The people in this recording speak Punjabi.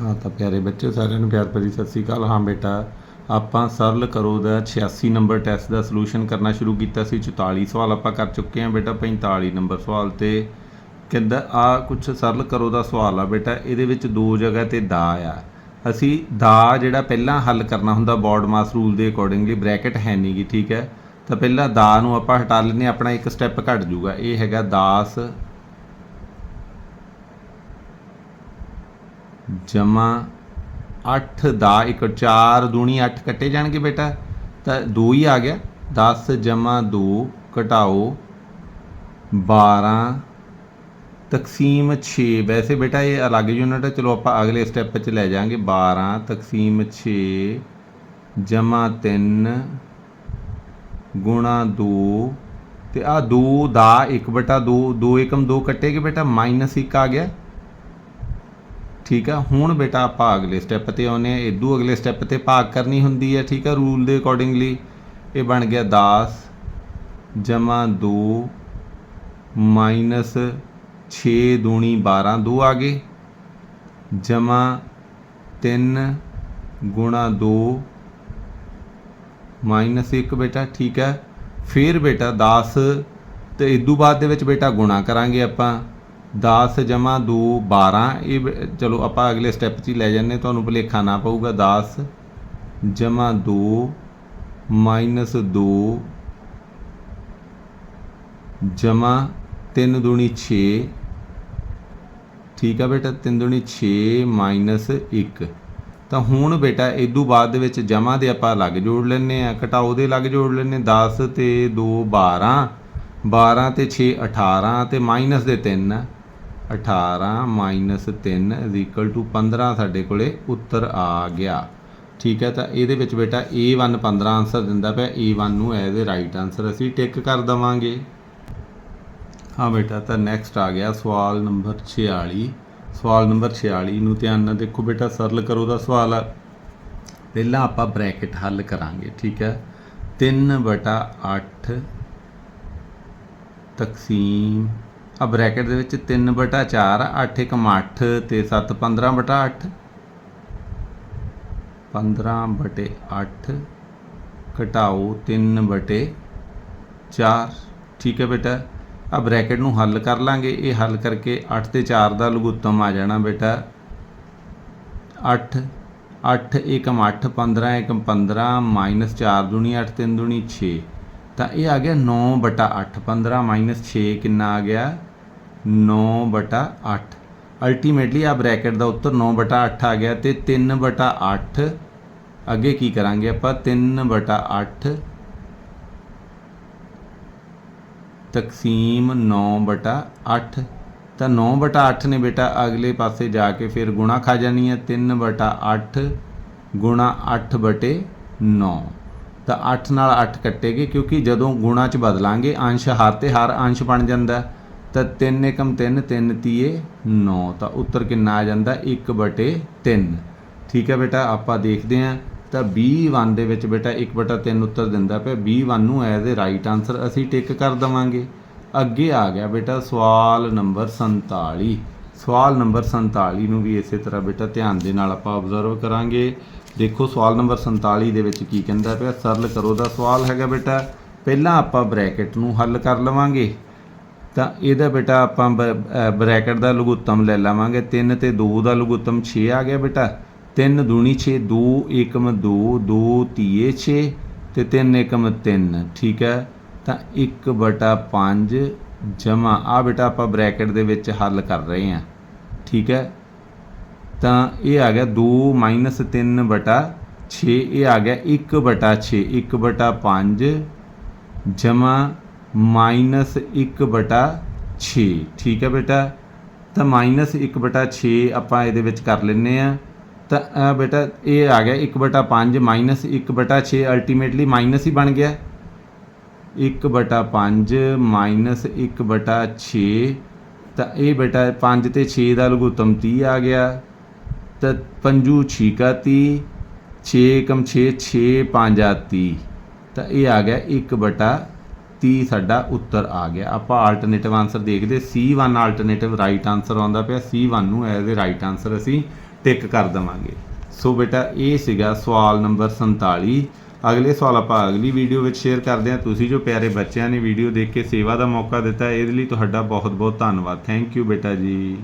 ਹਾਂ ਤਾਂ ਪਿਆਰੇ ਬੱਚੇ ਸਾਰਿਆਂ ਨੂੰ ਪਿਆਰ ਭਰੀ ਸਤਿ ਸ੍ਰੀ ਅਕਾਲ। ਹਾਂ ਬੇਟਾ ਆਪਾਂ ਸਰਲ ਕਰੋ ਦਾ 86 ਨੰਬਰ ਟੈਸਟ ਦਾ ਸੋਲੂਸ਼ਨ ਕਰਨਾ ਸ਼ੁਰੂ ਕੀਤਾ ਸੀ। 44 ਸਵਾਲ ਆਪਾਂ ਕਰ ਚੁੱਕੇ ਹਾਂ ਬੇਟਾ 45 ਨੰਬਰ ਸਵਾਲ ਤੇ। ਕਹਿੰਦਾ ਆ ਕੁਝ ਸਰਲ ਕਰੋ ਦਾ ਸਵਾਲ ਆ ਬੇਟਾ ਇਹਦੇ ਵਿੱਚ ਦੋ ਜਗ੍ਹਾ ਤੇ ਦਾ ਆ। ਅਸੀਂ ਦਾ ਜਿਹੜਾ ਪਹਿਲਾਂ ਹੱਲ ਕਰਨਾ ਹੁੰਦਾ ਬੋਰਡ ਮਾਸ ਰੂਲ ਦੇ ਅਕੋਰਡਿੰਗਲੀ ਬ੍ਰੈਕਟ ਹੈ ਨਹੀਂਗੀ ਠੀਕ ਹੈ? ਤਾਂ ਪਹਿਲਾਂ ਦਾ ਨੂੰ ਆਪਾਂ ਹਟਾ ਲੈਂਦੇ ਹਾਂ, ਆਪਣਾ ਇੱਕ ਸਟੈਪ ਘਟ ਜੂਗਾ ਇਹ ਹੈਗਾ 10 ਜਮਾ 8 ਦਾ ਇੱਕ 4 ਦੂਣੀ 8 ਕੱਟੇ ਜਾਣਗੇ ਬੇਟਾ। ਤਾਂ 2 ਹੀ ਆ ਗਿਆ। 10 ਜਮਾ 2 ਘਟਾਓ। 12 ਤਕਸੀਮ 6 ਵੈਸੇ ਬੇਟਾ ਇਹ ਅਲੱਗ ਯੂਨਿਟ ਹੈ ਚਲੋ ਆਪਾਂ ਅਗਲੇ ਸਟੈਪ 'ਚ ਲੈ ਜਾਾਂਗੇ। 12 ਤਕਸੀਮ 6 ਜਮਾ 3 ਗੁਣਾ 2 ਤੇ ਆ 2 ਦਾ 1 ਬਟਾ 2 2 ਏਕਮ 2 ਕੱਟੇਗੇ ਬੇਟਾ। ਮਾਈਨਸ 1 ਆ ਗਿਆ। ਠੀਕ ਆ? ਹੁਣ ਬੇਟਾ ਆਪਾਂ ਅਗਲੇ ਸਟੈਪ ਤੇ ਆਉਨੇ ਆ ਇਦੋਂ ਅਗਲੇ ਸਟੈਪ ਤੇ ਭਾਗ ਕਰਨੀ ਹੁੰਦੀ ਹੈ, ਠੀਕ ਆ? ਰੂਲ ਦੇ ਅਕੋਰਡਿੰਗਲੀ ਇਹ ਬਣ ਗਿਆ 10 ਜਮਾ 2 ਮਾਈਨਸ 6 ਦੂਣੀ 12 2 ਆ ਗਏ। ਜਮਾ 3 ਗੁਣਾ 2 ਮਾਈਨਸ 1 ਬੇਟਾ, ਠੀਕ ਹੈ ਫਿਰ ਬੇਟਾ 10 ਤੇ ਤੋਂ ਬਾਅਦ ਦੇ ਵਿੱਚ ਬੇਟਾ ਗੁਣਾ ਕਰਾਂਗੇ ਆਪਾਂ। 10 ਜਮਾ 2 12 ਇਹ ਬ- ਚਲੋ ਆਪਾਂ ਅਗਲੇ ਸਟੈਪ 'ਚ ਹੀ ਲੈ ਜਾਂਦੇ ਤੁਹਾਨੂੰ ਭੁਲੇਖਾ ਨਾ ਪਊਗਾ 10 ਜਮਾ 2 ਮਾਈਨਸ 2 ਜਮਾ 3 ਦੂਣੀ 6 ਠੀਕ ਆ ਬੇਟਾ 3 ਦੂਣੀ 6 ਮਾਈਨਸ 1 ਤਾਂ ਹੁਣ ਬੇਟਾ ਇਦੋਂ ਬਾਅਦ ਦੇ ਵਿੱਚ ਜਮਾ ਦੇ ਆਪਾਂ ਅਲੱਗ ਜੋੜ ਲੈਣੇ ਆ ਘਟਾਓ ਦੇ ਅਲੱਗ ਜੋੜ ਲੈਣੇ 10 ਤੇ 2 12 12 ਤੇ 6 18 ਤੇ ਮਾਈਨਸ ਦੇ 3 18 ਮਾਈਨਸ 3 ਟੂ 15 ਸਾਡੇ ਕੋਲੇ ਉੱਤਰ ਆ ਗਿਆ। ਠੀਕ ਹੈ, ਤਾਂ ਇਹਦੇ ਵਿੱਚ ਬੇਟਾ A1 15 ਆਨਸਰ ਦਿੰਦਾ ਪਿਆ। A1 ਨੂੰ ਐਜ਼ ਅ ਰਾਈਟ ਆਨਸਰ ਅਸੀਂ ਟਿਕ ਕਰ ਦਵਾਂਗੇ। ਹਾਂ ਬੇਟਾ, ਤਾਂ ਨੈਕਸਟ ਆ ਗਿਆ ਸਵਾਲ ਨੰਬਰ 46 ਸਵਾਲ ਨੰਬਰ 46 ਨੂੰ ਧਿਆਨ ਨਾਲ ਦੇਖੋ ਬੇਟਾ, ਸਰਲ ਕਰੋ ਦਾ ਸਵਾਲ। ਆ ਪਹਿਲਾਂ ਆਪਾਂ ਬ੍ਰੈਕਟ ਹੱਲ ਕਰਾਂਗੇ, ਠੀਕ ਹੈ। 3 ਬਟਾ 8 ਤਕਸੀਮ ਆ ਬ੍ਰੈਕਟ ਦੇ ਵਿੱਚ 3 ਬਟਾ 4 8 1 8 ਤੇ 7 15 ਬਟਾ 8 15 ਬਟੇ 8 ਘਟਾਓ 3 ਬਟੇ 4 ਠੀਕ ਹੈ ਬੇਟਾ, ਆ ਬ੍ਰੈਕਟ ਨੂੰ ਹੱਲ ਕਰ ਲਾਂਗੇ। ਇਹ ਹੱਲ ਕਰਕੇ 8 ਤੇ 4 ਦਾ ਲਘੁੱਤਮ ਆ ਜਾਣਾ ਬੇਟਾ। 8 8 ਏਕਮ 8 15 ਏਕਮ 15 ਮਾਈਨਸ 4 ਦੁਨੀ 8 3 ਦੁਨੀ 6 ਤਾਂ ਇਹ ਆ ਗਿਆ 9 ਬਟਾ 8 15 ਮਾਈਨਸ 6 ਕਿੰਨਾ ਆ ਗਿਆ? 9 ਬਟਾ 8 ਅਲਟੀਮੇਟਲੀ ਆ ਬ੍ਰੈਕਟ ਦਾ ਉੱਤਰ 9 ਬਟਾ 8 ਆ ਗਿਆ ਤੇ 3 ਬਟਾ 8 ਅੱਗੇ ਕੀ ਕਰਾਂਗੇ ਆਪਾਂ? 3 ਬਟਾ 8 ਤਕਸੀਮ 9 ਬਟਾ 8 ਤਾਂ 9 ਬਟਾ 8 ਨੇ ਬੇਟਾ ਅਗਲੇ ਪਾਸੇ ਜਾ ਕੇ ਫਿਰ ਗੁਣਾ ਖਾ ਜਾਣੀ ਹੈ। 3 ਬਟਾ 8 ਗੁਣਾ 8 ਬਟੇ 9 ਤਾਂ 8 ਨਾਲ 8 ਕੱਟੇਗੇ ਕਿਉਂਕਿ ਜਦੋਂ ਗੁਣਾ ਚ ਬਦਲਾਂਗੇ, ਅੰਸ਼ ਹਰ ਤੇ ਹਰ ਅੰਸ਼ ਬਣ ਜਾਂਦਾ। ਹੈ। ਤਾਂ 3 ਏਕਮ 3 3 ਤੀਏ 9 ਤਾਂ ਉੱਤਰ ਕਿੰਨਾ ਆ ਜਾਂਦਾ? 1 ਬਟੇ 3 ਠੀਕ ਹੈ ਬੇਟਾ, ਆਪਾਂ ਦੇਖਦੇ ਹਾਂ। ਤਾਂ B1 ਦੇ ਵਿੱਚ ਬੇਟਾ 1 ਬਟਾ 3 ਉੱਤਰ ਦਿੰਦਾ ਪਿਆ। B1 ਨੂੰ ਐਜ਼ ਅ ਰਾਈਟ ਆਨਸਰ ਅਸੀਂ ਟਿਕ ਕਰ ਦਵਾਂਗੇ। ਅੱਗੇ ਆ ਗਿਆ ਬੇਟਾ ਸਵਾਲ ਨੰਬਰ 47 ਸਵਾਲ ਨੰਬਰ 47 ਨੂੰ ਵੀ ਇਸੇ ਤਰ੍ਹਾਂ ਬੇਟਾ ਧਿਆਨ ਦੇ ਨਾਲ ਆਪਾਂ ਆਬਜ਼ਰਵ ਕਰਾਂਗੇ। ਦੇਖੋ, ਸਵਾਲ ਨੰਬਰ 47 ਦੇ ਵਿੱਚ ਕੀ ਕਹਿੰਦਾ ਪਿਆ? ਸਰਲ ਕਰੋ ਦਾ ਸਵਾਲ ਹੈਗਾ ਬੇਟਾ। ਪਹਿਲਾਂ ਆਪਾਂ ਬ੍ਰੈਕਟ ਨੂੰ ਹੱਲ ਕਰ ਲਵਾਂਗੇ। ਤਾਂ ਇਹਦਾ ਬੇਟਾ ਆਪਾਂ ਬ੍ਰੈਕਟ ਦਾ ਲਘੁੱਤਮ ਲੈ ਲਵਾਂਗੇ। 3 ਤੇ 2 ਦਾ ਲਘੁੱਤਮ 6 ਆ ਗਿਆ ਬੇਟਾ। 3 ਦੂਣੀ 6 2 ਏਕਮ 2 2 ਤੀਏ 6 ਤੇ 3 ਏਕਮ 3 ਠੀਕ ਹੈ? ਤਾਂ 1 ਬਟਾ 5 ਜਮਾ। ਆ ਬੇਟਾ ਆਪਾਂ ਬ੍ਰੈਕਟ ਦੇ ਵਿੱਚ ਹੱਲ ਕਰ ਰਹੇ ਹਾਂ। ਠੀਕ ਹੈ? ਤਾਂ ਇਹ ਆ ਗਿਆ 2 3 ਬਟਾ 6 ਇਹ ਆ ਗਿਆ 1 ਬਟਾ 6 1 ਬਟਾ 5 ਜਮਾ ਮਾਈਨਸ 1 ਬਟਾ 6 ਠੀਕ ਹੈ ਬੇਟਾ ਤਾਂ ਮਾਈਨਸ 1 ਬਟਾ 6 ਆਪਾਂ ਇਹਦੇ ਵਿੱਚ ਕਰ ਲੈਨੇ ਆ ਤਾਂ ਇਹ ਬੇਟਾ ਇਹ ਆ ਗਿਆ 1 ਬਟਾ 5 ਮਾਈਨਸ 1 ਬਟਾ 6 ਅਲਟੀਮੇਟਲੀ ਮਾਈਨਸ ਹੀ ਬਣ ਗਿਆ 1 ਬਟਾ 5 ਮਾਈਨਸ 1 ਬਟਾ 6 ਤਾਂ ਇਹ ਬੇਟਾ 5 ਤੇ 6 ਦਾ ਲਘੁੱਤਮ 30 ਆ ਗਿਆ ਤਾਂ ਪੰਜੂ ਛੀਕਾ 30 6 ਕਮ 6 6 5 ਆ 30 ਤਾਂ ਇਹ ਆ ਗਿਆ 1 ਬਟਾ 30 ਸਾਡਾ ਉੱਤਰ ਆ ਗਿਆ। ਆਪਾਂ ਆਲਟਰਨੇਟਿਵ ਆਨਸਰ ਦੇਖਦੇ। C1 ਆਲਟਰਨੇਟਿਵ ਰਾਈਟ ਆਨਸਰ ਆਉਂਦਾ ਪਿਆ। C1 ਨੂੰ ਐਜ਼ ਅ ਰਾਈਟ ਆਨਸਰ ਅਸੀਂ ਟਿਕ ਕਰ ਦਵਾਂਗੇ। ਸੋ ਬੇਟਾ, ਇਹ ਸੀਗਾ ਸਵਾਲ ਨੰਬਰ 47 ਅਗਲੇ ਸਵਾਲ ਆਪਾਂ ਅਗਲੀ ਵੀਡੀਓ ਵਿੱਚ ਸ਼ੇਅਰ ਕਰਦੇ ਹਾਂ। ਤੁਸੀਂ ਜੋ ਪਿਆਰੇ ਬੱਚਿਆਂ ਨੇ ਵੀਡੀਓ ਦੇਖ ਕੇ ਸੇਵਾ ਦਾ ਮੌਕਾ ਦਿੱਤਾ, ਇਹਦੇ ਲਈ ਤੁਹਾਡਾ ਬਹੁਤ ਬਹੁਤ ਧੰਨਵਾਦ। ਥੈਂਕ ਯੂ ਬੇਟਾ ਜੀ।